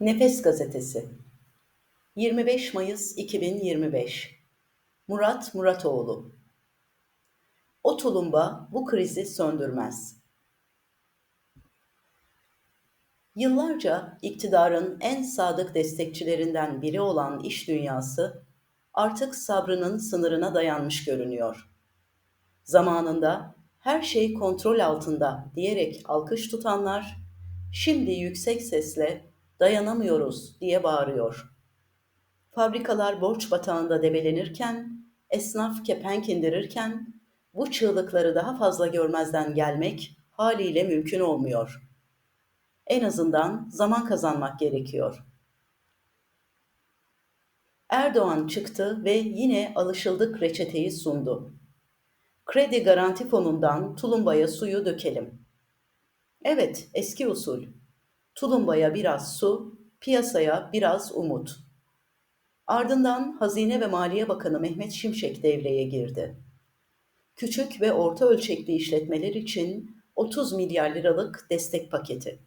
Nefes Gazetesi 25 Mayıs 2025 Murat Muratoğlu O tulumba bu krizi söndürmez. Yıllarca iktidarın en sadık destekçilerinden biri olan iş dünyası artık sabrının sınırına dayanmış görünüyor. Zamanında her şey kontrol altında diyerek alkış tutanlar şimdi yüksek sesle dayanamıyoruz diye bağırıyor. Fabrikalar borç batağında debelenirken, esnaf kepenk indirirken bu çığlıkları daha fazla görmezden gelmek haliyle mümkün olmuyor. En azından zaman kazanmak gerekiyor. Erdoğan çıktı ve yine alışıldık reçeteyi sundu. Kredi Garanti Fonu'ndan tulumbaya suyu dökelim. Evet, eski usul. Tulumbaya biraz su, piyasaya biraz umut. Ardından Hazine ve Maliye Bakanı Mehmet Şimşek devreye girdi. Küçük ve orta ölçekli işletmeler için 30 milyar liralık destek paketi.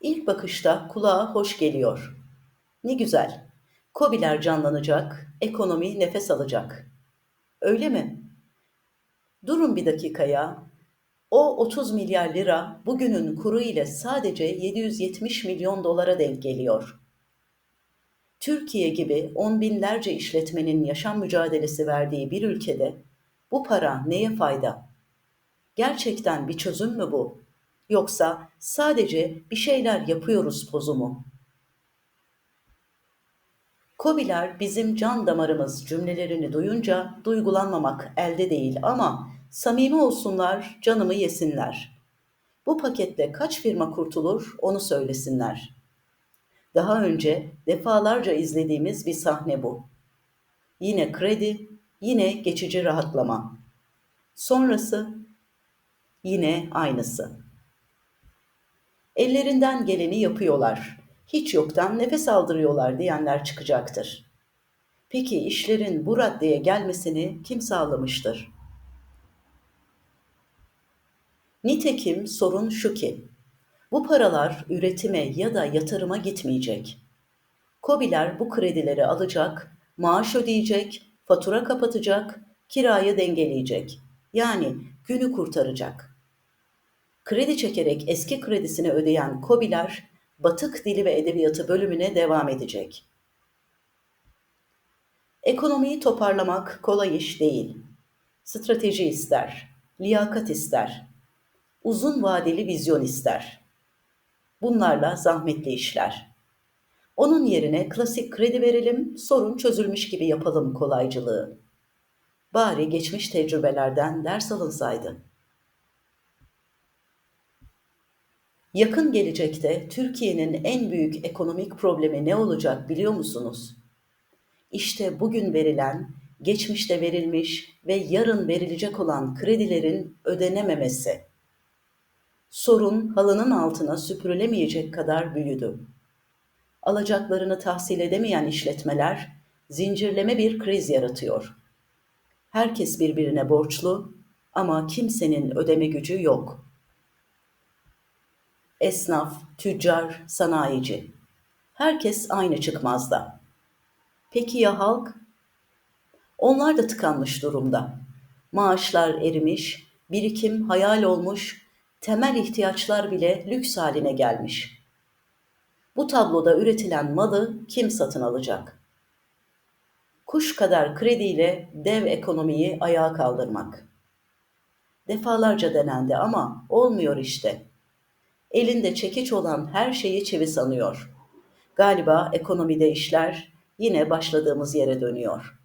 İlk bakışta kulağa hoş geliyor. Ne güzel. Kobiler canlanacak, ekonomi nefes alacak. Öyle mi? Durun bir dakikaya. O 30 milyar lira bugünün kuru ile sadece 770 milyon dolara denk geliyor. Türkiye gibi on binlerce işletmenin yaşam mücadelesi verdiği bir ülkede bu para neye fayda? Gerçekten bir çözüm mü bu? Yoksa sadece bir şeyler yapıyoruz pozu mu? Kobiler bizim can damarımız cümlelerini duyunca duygulanmamak elde değil ama samimi olsunlar, canımı yesinler. Bu pakette kaç firma kurtulur onu söylesinler. Daha önce defalarca izlediğimiz bir sahne bu. Yine kredi, yine geçici rahatlama. Sonrası yine aynısı. Ellerinden geleni yapıyorlar. Hiç yoktan nefes aldırıyorlar diyenler çıkacaktır. Peki işlerin bu raddeye gelmesini kim sağlamıştır? Nitekim sorun şu ki, bu paralar üretime ya da yatırıma gitmeyecek. Kobiler bu kredileri alacak, maaş ödeyecek, fatura kapatacak, kirayı dengeleyecek. Yani günü kurtaracak. Kredi çekerek eski kredisini ödeyen Kobiler, Batık Dili ve Edebiyatı bölümüne devam edecek. Ekonomiyi toparlamak kolay iş değil. Strateji ister, liyakat ister, uzun vadeli vizyon ister. Bunlarla zahmetli işler. Onun yerine klasik kredi verelim, sorun çözülmüş gibi yapalım kolaycılığı. Bari geçmiş tecrübelerden ders alınsaydı. Yakın gelecekte Türkiye'nin en büyük ekonomik problemi ne olacak biliyor musunuz? İşte bugün verilen, geçmişte verilmiş ve yarın verilecek olan kredilerin ödenememesi sorun halının altına süpürülemeyecek kadar büyüdü. Alacaklarını tahsil edemeyen işletmeler zincirleme bir kriz yaratıyor. Herkes birbirine borçlu ama kimsenin ödeme gücü yok. Esnaf, tüccar, sanayici. Herkes aynı çıkmazda. Peki ya halk? Onlar da tıkanmış durumda. Maaşlar erimiş, birikim hayal olmuş, temel ihtiyaçlar bile lüks haline gelmiş. Bu tabloda üretilen malı kim satın alacak? Kuş kadar krediyle dev ekonomiyi ayağa kaldırmak. Defalarca denendi ama olmuyor işte. Elinde çekiç olan her şeyi çivi sanıyor. Galiba ekonomide işler yine başladığımız yere dönüyor.''